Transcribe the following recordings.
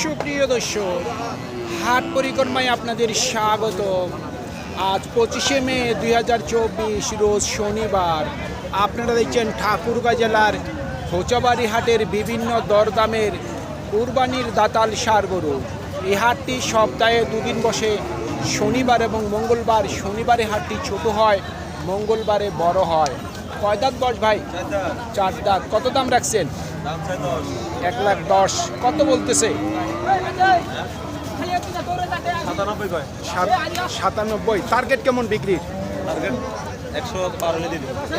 সুপ্রিয় দর্শক হাট পরিক্রমায় আপনাদের স্বাগত আজ পঁচিশে মে দু হাজার চব্বিশ রোজ শনিবার। আপনারা দেখছেন ঠাকুরগাঁ জেলার খোঁচাবাড়ি হাটের বিভিন্ন দরদামের কুরবানির দাতাল সার গরু। এই হাটটি সপ্তাহে দুদিন বসে শনিবার এবং মঙ্গলবার। শনিবারে হাটটি ছোট হয় মঙ্গলবারে বড় হয়। কয় দাঁত বস ভাই? চার দাঁত। কত দাম রাখছেন? এক লাখ দশ। কত বলতেছে? সাতানব্বই টার্গেট কেমন বিক্রির?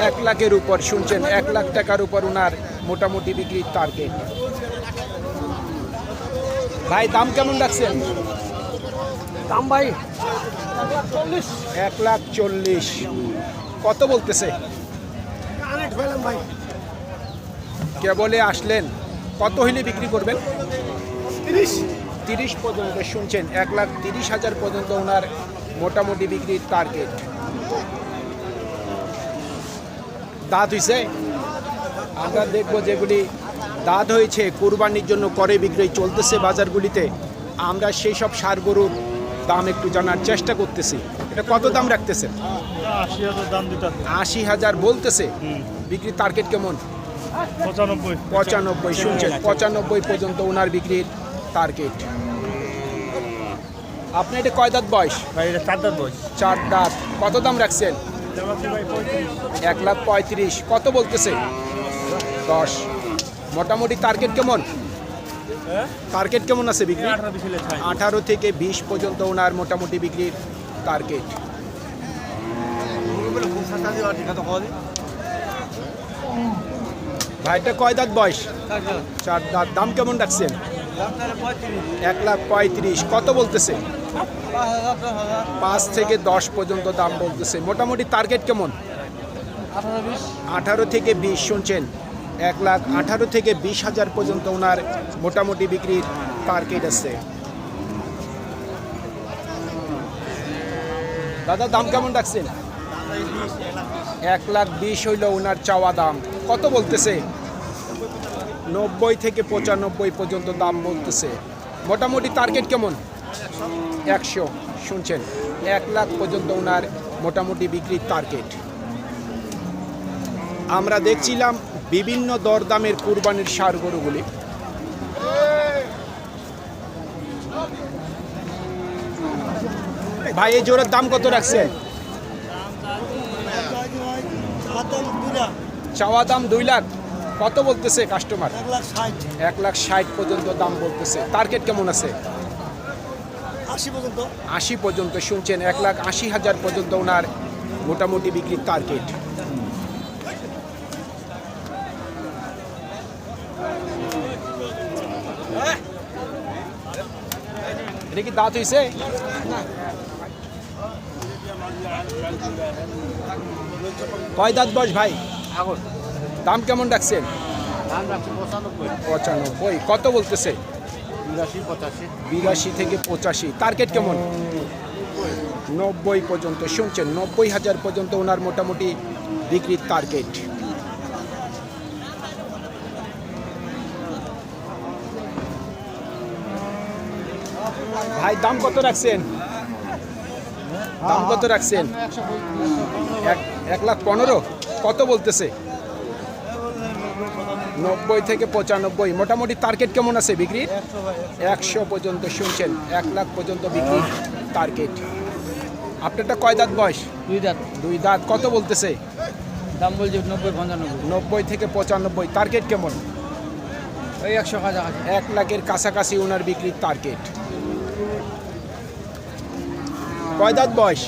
এক লাখের উপর শুনছেন এক লাখ টাকার উপর ওনার মোটামুটি বিক্রির টার্গেট ভাই দাম কেমন রাখছেন? দাম ভাই এক লাখ চল্লিশ। কত বলতেছে? কেবলে আসলেন। কত হইলে বিক্রি করবেন? তিরিশ। তিরিশ পর্যন্ত শুনছেন এক লাখ তিরিশ হাজার পর্যন্ত ওনার মোটামুটি বিক্রির টার্গেট দাঁত হয়েছে আমরা দেখব যেগুলি দাঁত হয়েছে কুরবানির জন্য করে বিক্রয় চলতেছে বাজারগুলিতে। আমরা সেই সব সার গরুর দাম একটু জানার চেষ্টা করতেছি। এটা কত দাম রাখতেছে আশি হাজার আশি হাজার বলতেছে? বিক্রির টার্গেট কেমন? পঁচানব্বই। পঁচানব্বই শুনছেন? পঁচানব্বই পর্যন্ত ওনার বিক্রির টার্গেট আপনি এটা কয় দাঁত বয়স? ভাই এটা চার দাঁত বয়স। চার দাঁত। কত দাম রাখছেন? এক লাখ পঁয়ত্রিশ। কত বলতেছে? দশ। মোটামুটি টার্গেট কেমন? হ্যাঁ? টার্গেট কেমন আছে বিক্রি আঠারো থেকে বিশ পর্যন্ত ওনার মোটামুটি বিক্রির টার্গেট ভাইটা কয় দাঁত বয়স? চার দাঁত। দাম কেমন রাখছেন? এক লাখ পঁয়ত্রিশ। কত বলতেছে? পাঁচ থেকে দশ পর্যন্ত দাম বলতেছে। মোটামুটি টার্গেট কেমন? আঠারো থেকে বিশ। শুনছেন, এক লাখ আঠারো থেকে বিশ হাজার পর্যন্ত ওনার মোটামুটি বিক্রির টার্গেট আছে। দাদা, দাম কেমন রাখছেন? এক লাখ বিশ হইল ওনার চাওয়া দাম। কত বলতেছে? নব্বই থেকে পঁচানব্বই পর্যন্ত দাম বলতেছে। মোটামুটি টার্গেট কেমন? একশো, শুনছেন? এক লাখ পর্যন্ত ওনার মোটামুটি বিক্রির টার্গেট আমরা দেখছিলাম বিভিন্ন দরদামের কুরবানির সার গরুগুলি। ভাই, এই জোরের দাম কত রাখছেন? চাওয়া দাম দুই লাখ। কত বলতেছে কাস্টমার এক লাখ ষাট পর্যন্ত দাম বলতেছে। টার্গেট কেমন আছে? আশি পর্যন্ত। আশি পর্যন্ত শুনছেন এক লাখ আশি হাজার পর্যন্ত ওনার মোটামুটি বিক্রির টার্গেট এটা কি দাঁত হয়েছে কয় দাঁত বস ভাই? দাম কেমন রাখছি পঁচানব্বই। কত বলতেছে? বিরাশি থেকে পঁচাশি। টার্গেট কেমন? নব্বই পর্যন্ত। শুনছেন নব্বই হাজার পর্যন্ত ওনার মোটামুটি বিক্রির টার্গেট। ভাই দাম কত রাখছেন? দাম কত রাখছেন? এক লাখ পনেরো? কত বলতেছে? নব্বই থেকে পঁচানব্বই। মোটামুটি টার্গেট কেমন আছে বিক্রির একশো পর্যন্ত শুনছেন এক লাখ পর্যন্ত বিক্রি টার্গেট আপনারটা কয় দাঁত বয়স? দুই দাঁত। দুই দাঁত। কত বলতেছে? দাম বলছে নব্বই পঞ্চানব্বই নব্বই থেকে পঁচানব্বই। টার্গেট কেমন? ওই একশো কাছাকাছি এক লাখের কাছাকাছি ওনার বিক্রির টার্গেট কয় দাঁত বয়স?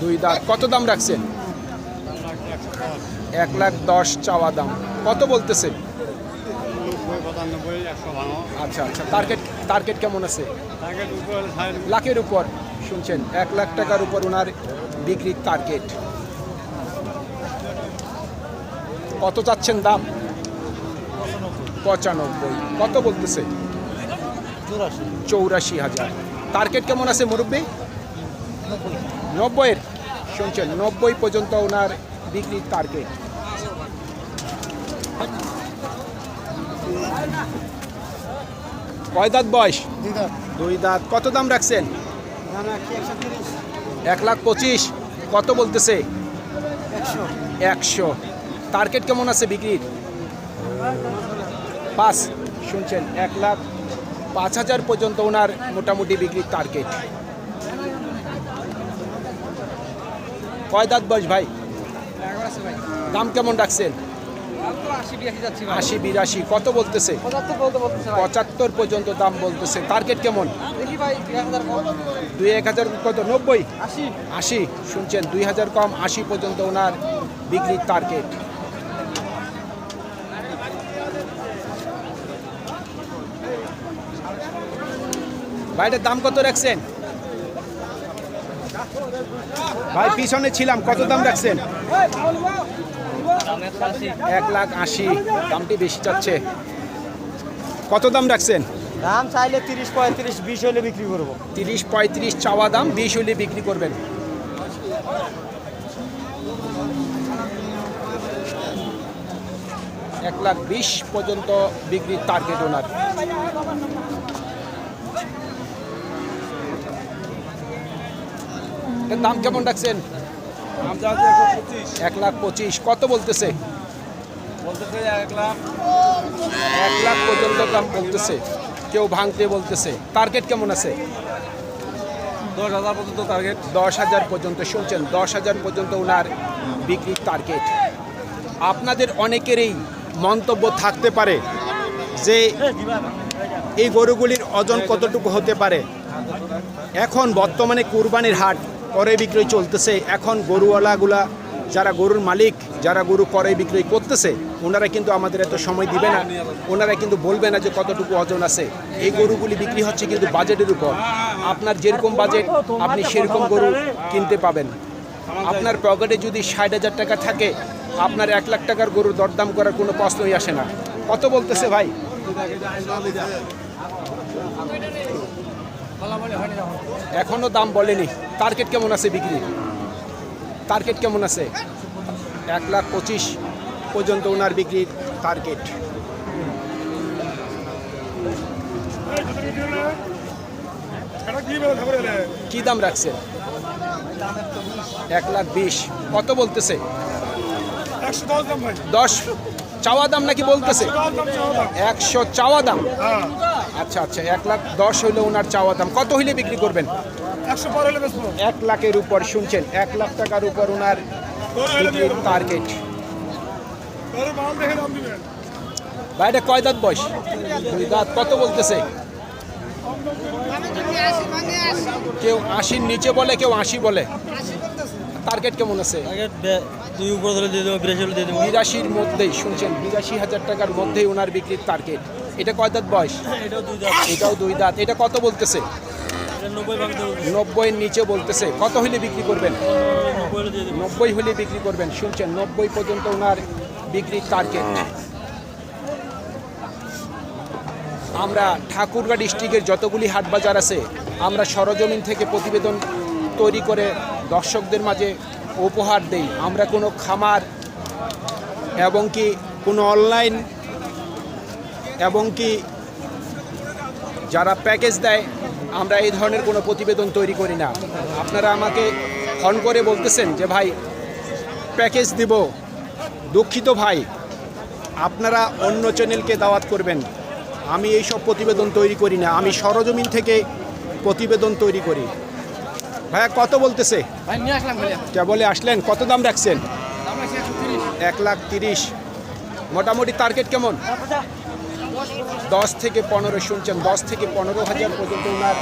দুই দাঁত। কত দাম রাখছেন? এক লাখ দশ চাওয়া দাম। কত বলতেছে? আচ্ছা আচ্ছা। টার্গেট টার্গেট কেমন আছে? লাখের উপর। শুনছেন, এক লাখ টাকার উপর ওনার বিক্রির টার্গেট কত চাচ্ছেন দাম? পঁচানব্বই। কত বলতেছে? চৌরাশি হাজার। টার্গেট কেমন আছে মুরব্বী? নব্বইয়ের। শুনছেন, নব্বই পর্যন্ত ওনার বিক্রির টার্গেট কয় দাঁত বয়স? দুই দাঁত। কত দাম রাখছেন? এক লাখ পঁচিশ। কত বলতেছে? একশো। একশো। টার্গেট কেমন আছে বিক্রির পাঁচ। শুনছেন এক লাখ পাঁচ হাজার পর্যন্ত ওনার মোটামুটি বিক্রির টার্গেট। কয় দাঁত বয়স ভাই? দাম কেমন রাখছেন? আশি বিরাশি কত বলতেছে? পঁচাত্তর পর্যন্ত দাম বলতেছে। টার্গেট কেমন? দুই এক হাজার কত? নব্বই? আশি। শুনছেন দুই হাজার কম আশি পর্যন্ত ওনার বিক্রির টার্গেট ভাইটার দাম কত রাখছেন? ভাই পিছনে ছিলাম। কত দাম রাখছেন? এক লাখ আশি। দামটি বেশি যাচ্ছে কত দাম রাখছেন? দাম চাইলে তিরিশ পঁয়ত্রিশ বিশ হলে বিক্রি করব। তিরিশ পঁয়ত্রিশ চাওয়া দাম বিশ হলে বিক্রি করবেন। এক লাখ বিশ পর্যন্ত বিক্রির টার্গেট ওনার এর দাম কেমন রাখছেন? এক লাখ পঁচিশ। কত বলতেছে? বলতেছে এক লাখ। এক লাখ পর্যন্ত দাম বলতেছে। কেউ ভাঙতে বলতেছে। টার্গেট কেমন আছে? দশ হাজার পর্যন্ত টার্গেট দশ হাজার পর্যন্ত। শুনছেন দশ হাজার পর্যন্ত ওনার বিক্রির টার্গেট আপনাদের অনেকেরই মন্তব্য থাকতে পারে যে এই গরুগুলির ওজন কতটুকু হতে পারে। এখন বর্তমানে কুরবানির হাট করে বিক্রয় চলতেছে। এখন গরুওয়ালাগুলা, যারা গরুর মালিক, যারা গরু করে বিক্রয় করতেছে, ওনারা কিন্তু আমাদের এত সময় দিবে না। ওনারা কিন্তু বলবে না যে কতটুকু ওজন আছে। এই গরুগুলি বিক্রি হচ্ছে কিন্তু বাজেটের উপর। আপনার যেরকম বাজেট, আপনি সেরকম গরু কিনতে পাবেন। আপনার পকেটে যদি ষাট হাজার টাকা থাকে, আপনার এক লাখ টাকার গরুর দরদাম করার কোনো প্রশ্নই আসে না। কত বলতেছে ভাই? এখনও দাম বলেনি। টার্গেট কেমন আছে বিক্রি টার্গেট কেমন আছে? এক লাখ পঁচিশ পর্যন্ত ওনার বিক্রির টার্গেট কি দাম রাখছে? এক লাখ বিশ। কত বলতেছে? দশ চাওয়া দাম নাকি বলতেছে? একশো চাওয়া দাম? হ্যাঁ। আচ্ছা আচ্ছা এক লাখ দশ হইলে ওনার চাওয়া দাম। কত হইলে বিক্রি করবেন? এক লাখের উপর শুনছেন এক লাখ টাকার উপর ওনার টার্গেট বাইরে কয় দাঁত বয়স? দুই দাঁত। কত বলতেছে? কেউ আশির নিচে বলে কেউ আশি বলে। টার্গেট কেমন আছে? দুই উপর ধরে দিয়ে দেবো বিরাশি দিয়ে দেবো। বিরাশির মধ্যেই শুনছেন বিরাশি হাজার টাকার মধ্যেই ওনার বিক্রির টার্গেট এটা কয় দাঁত বয়স? এটাও দুই দাম এটাও দুই দাঁত। এটা কত বলতেছে? নব্বইয়ের নিচে বলতেছে। কত হইলে বিক্রি করবেন? নব্বই হলে বিক্রি করবেন। শুনছেন নব্বই পর্যন্ত ওনার বিক্রির টার্গেট আমরা ঠাকুরগাঁ ডিস্ট্রিক্টের যতগুলি হাট বাজার আছে আমরা সরজমিন থেকে প্রতিবেদন তৈরি করে দর্শকদের মাঝে উপহার দেই। আমরা কোনো খামার এবং কি কোনো অনলাইন এবং কি যারা প্যাকেজ দেয়, আমরা এই ধরনের কোনো প্রতিবেদন তৈরি করি না। আপনারা আমাকে ফোন করে বলতেছেন যে, ভাই, প্যাকেজ দিব। দুঃখিত ভাই, আপনারা অন্য চ্যানেলকে দাওয়াত করবেন। আমি এই সব প্রতিবেদন তৈরি করি না। আমি সরজমিন থেকে প্রতিবেদন তৈরি করি। ভাইয়া কত বলতেছে? বলে আসলেন? কত দাম রাখছেন? এক লাখ তিরিশ। মোটামুটি টার্গেট কেমন? দশ থেকে পনেরো শুনছেন দশ থেকে পনেরো হাজার পর্যন্ত ওনার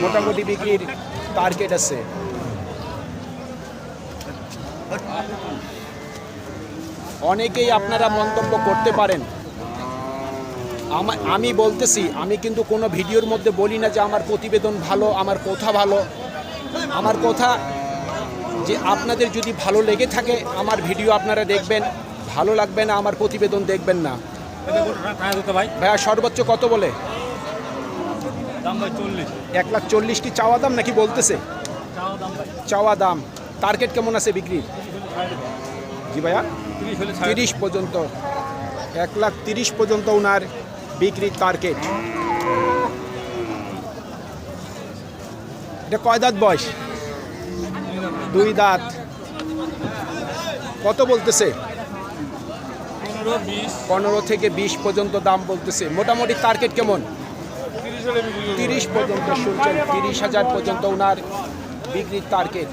মোটামুটি বিক্রির টার্গেট আছে। অনেকেই আপনারা মন্তব্য করতে পারেন। আমা- আমি বলতেছি আমি কিন্তু কোনো ভিডিওর মধ্যে বলি না যে আমার প্রতিবেদন ভালো আমার কথা ভালো। আমার কথা যে আপনাদের যদি ভালো লেগে থাকে, আমার ভিডিও আপনারা দেখবেন। ভালো লাগবে না, আমার প্রতিবেদন দেখবেন না। ভাই ভাইয়া, সর্বোচ্চ কত বলে? এক লাখ চল্লিশ কি চাওয়া দাম নাকি বলতেছে? চাওয়া দাম। টার্গেট কেমন আছে বিক্রির জি ভাইয়া। তিরিশ পর্যন্ত। এক লাখ তিরিশ পর্যন্ত ওনার বিক্রির টার্গেট এটা কয় দাঁত বয়স? দুই দাঁত। কত বলতেছে? পনেরো থেকে বিশ পর্যন্ত দাম বলতেছে। মোটামুটি টার্গেট কেমন? তিরিশ পর্যন্ত শুনছেন, তিরিশ হাজার পর্যন্ত ওনার বিক্রির টার্গেট